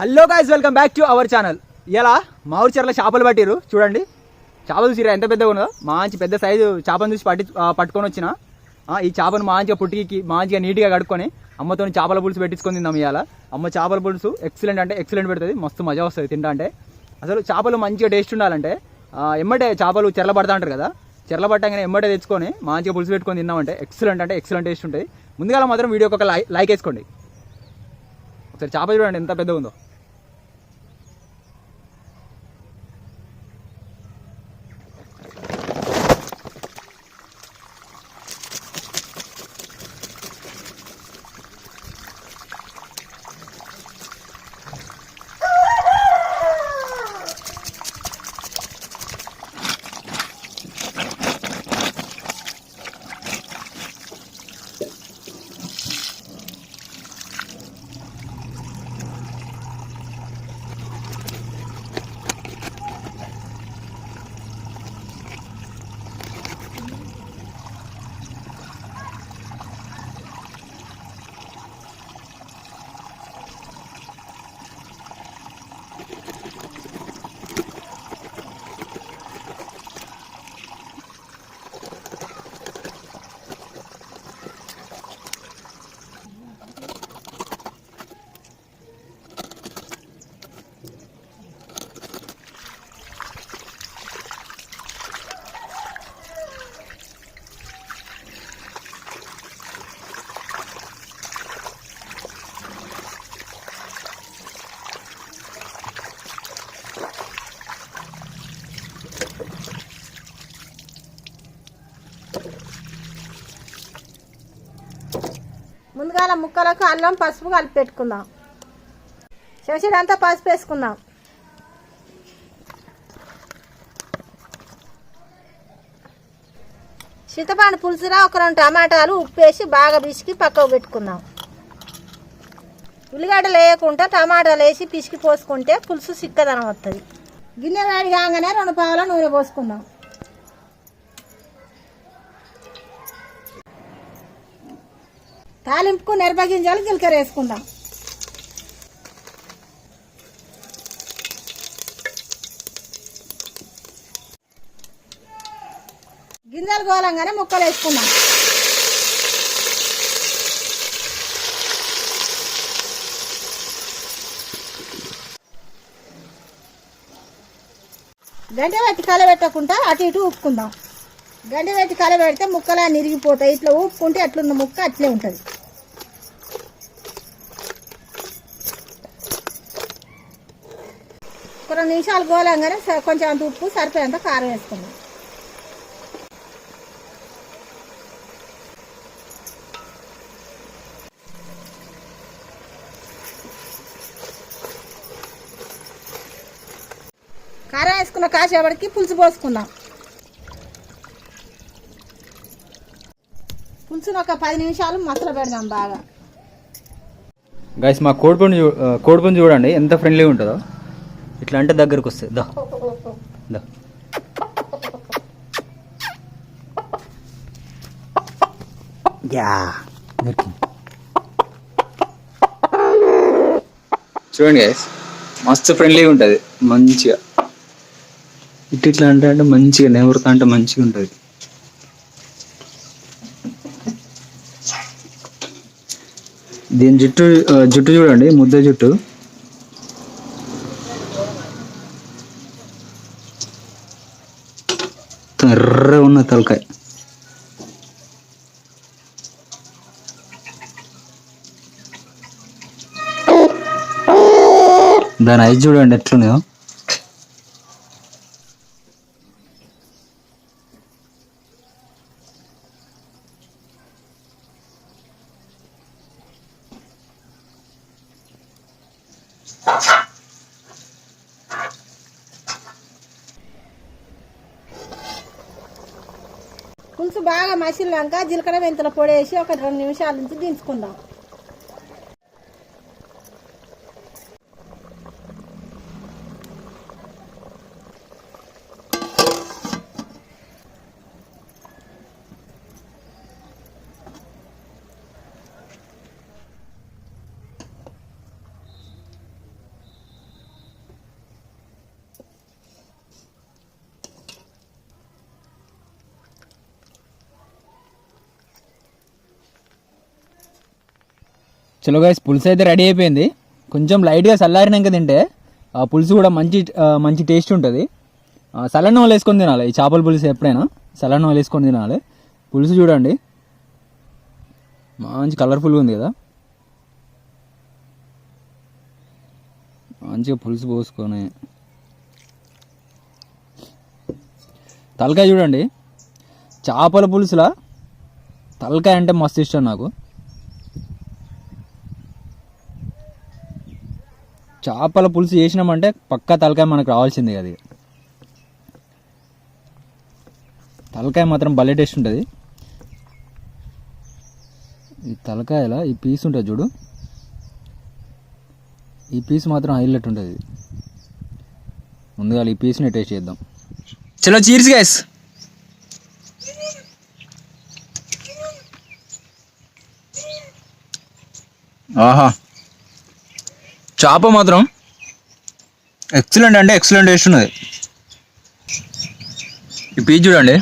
Hello guys welcome back to our channel ఇలా మా ఊరి చెరలో చేపలు పట్టిరు చూడండి. చేపలు చూసిరా ఎంత పెద్దగా ఉన్నదో మంచి పెద్ద సైజు చేపను చూసి పట్టి పట్టుకొని వచ్చిన. ఈ చేపను మంచిగా పుట్టికి మంచిగా నీట్గా కడుక్కొని అమ్మతో చేపల పులుసు పెట్టించుకొని తిందాం ఇవాళ అమ్మ చేపల పులుసు ఎక్సలెంట్ అంటే ఎక్సలెంట్ పెడుతుంది మస్తు మజా వస్తుంది తింటా అంటే. అసలు చేపలు మంచిగా టేస్ట్ ఉండాలంటే ఎమ్మటే చేపలు చెరల పడతా అంటారు కదా చెరల పట్టగానే ఎమ్మటే తెచ్చుకొని మంచిగా పులుసు పెట్టుకొని తిన్నామంటే ఎక్సలెంట్ అంటే ఎక్సలెంట్ టేస్ట్ ఉంటుంది. ముందుగా మాత్రం వీడియోకి ఒక లై లైక్ వేసుకోండి. ఒకసారి చేప చూడండి ఎంత పెద్దగా ఉందో. ముందుగాల ముక్కలకు అల్లం పసుపు కలిపి పెట్టుకుందాం. శశిడంతా పసుపు వేసుకుందాం. చింతపండు పులుసురా ఒక రెండు టమాటాలు ఉప్పు వేసి బాగా పిసికి పక్కకు పెట్టుకుందాం. ఉల్లిగడ్డలు వేయకుండా టమాటాలు వేసి పిసికి పోసుకుంటే పులుసు సిక్కదనం వస్తుంది గిన్నె వేడి కాగానే రెండు పావుల నూనె పోసుకుందాం. తాలింపుకు నెరపగింజలు జీలకర్ర వేసుకుందాం. గింజలు గోలంగానే ముక్కలు వేసుకుందాం. గంట పెట్టి కలబెట్టకుండా అటు ఇటు ఉప్పుకుందాం గండి పెట్టి కలబెడితే ముక్కలా నిరిగిపోతాయి. ఇట్లా ఊపుకుంటే అట్లున్న ముక్క అట్లే ఉంటుంది. ఒక రెండు నిమిషాలు గోలంగానే కొంచెం అంత ఉప్పు సరిపోయేంత కారం వేసుకుందాం. కారం వేసుకున్న కాసేపటికి పులుసు పోసుకుందాం. పులుసును ఒక పది నిమిషాలు మసలు పెడదాం బాగా. గైస్ మా కోడిపుంజు కోడిపుంజు చూడండి ఎంత ఫ్రెండ్లీ ఉంటుందో. ఇట్లా అంటే దగ్గరకు వస్తుంది దా. దా. యా దొరికింది. చూడండి గైస్ మస్తు ఫ్రెండ్లీగా ఉంటుంది మంచిగా. ఇట్ ఇట్లా అంటే అంటే మంచిగా నెవరుతా అంటే మంచిగా ఉంటుంది. దీని జుట్టు జుట్టు చూడండి ముద్ద జుట్టు. ఎర్ర ఉన్న తలకాయ దాని ఐదు చూడండి ఎట్లున్నాయో బాగా మసిలినాక జీలకర్ర మెంతుల పొడి వేసి ఒక రెండు నిమిషాల నుంచి దించుకుందాం. చలో గైస్ పులుసు అయితే రెడీ అయిపోయింది. కొంచెం లైట్గా చల్లారినాక తింటే ఆ పులుసు కూడా మంచి మంచి టేస్ట్ ఉంటుంది. సలన్న వాళ్ళు వేసుకొని తినాలి. ఈ చేపల పులుసు ఎప్పుడైనా సలన్న వాళ్ళు వేసుకొని తినాలి. పులుసు చూడండి. మంచి కలర్ఫుల్గా ఉంది కదా. మంచిగా పులుసు పోసుకొని. తలకాయ చూడండి. చేపల పులుసులా? తలకాయ అంటే మస్తు ఇష్టం నాకు. చేపల పులుసు చేసినామంటే పక్కా తలకాయ మనకు రావాల్సిందే అది. తలకాయ మాత్రం భలే టేస్ట్ ఉంటుంది. ఈ తలకాయల ఈ పీస్ ఉంటుంది చూడు. ఈ పీస్ మాత్రం హైలైట్ ఉంటుంది. ముందుగా ఈ పీస్ని టేస్ట్ చేద్దాం. చలో చీర్స్ గైస్ ఆహా. చేప మాత్రం ఎక్సలెంట్ అంటే ఎక్సలెంట్ టేస్ట్ ఉన్నది ఈ పీచ్ చూడండి.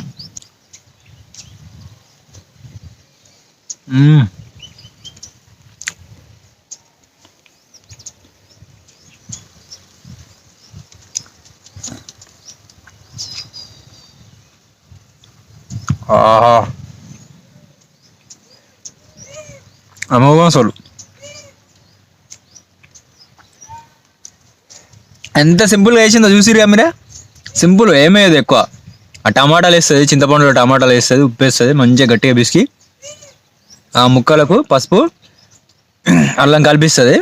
ఆహా. అమోఘం ఎంత సింపుల్గా వేసిందో చూసిరుగా మీరే? సింపుల్ ఏమేది ఎక్కువ? ఆ టమాటాలు వేస్తుంది చింతపండులో టమాటాలు వేస్తుంది ఉప్పు వేస్తుంది మంచిగా గట్టిగా పిసికి ఆ ముక్కలకు పసుపు అల్లం కలిపిస్తుంది.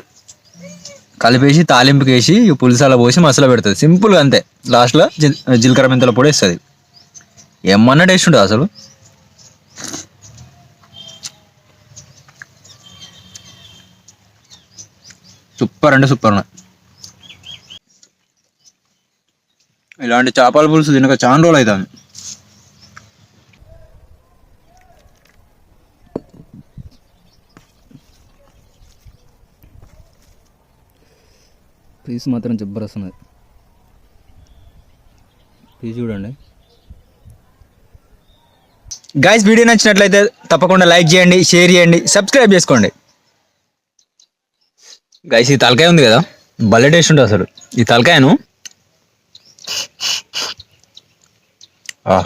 కలిపేసి తాలింపుకి వేసి పులుసాల పోసి మసాలా పెడుతుంది. సింపుల్గా అంతే. లాస్ట్లో జీ- జీలకర్ర మెంతుల పొడి వేస్తుంది. ఏమన్నా టేస్ట్ ఉంటుంది అసలు? సూపర్ అంటే సూపర్ ఉన్నాయి. ఇలాంటి చేపల పులుసు తినక చాలా రోజులు అవుతుంది పీస్ మాత్రం జబ్బరస్తున్నది పీస్ చూడండి. గైస్ వీడియో నచ్చినట్లయితే తప్పకుండా లైక్ చేయండి షేర్ చేయండి సబ్స్క్రైబ్ చేసుకోండి. గైస్ ఈ తలకాయ ఉంది కదా భలే టేస్ట్ ఉంటుంది అసలు. ఈ తలకాయను ఆ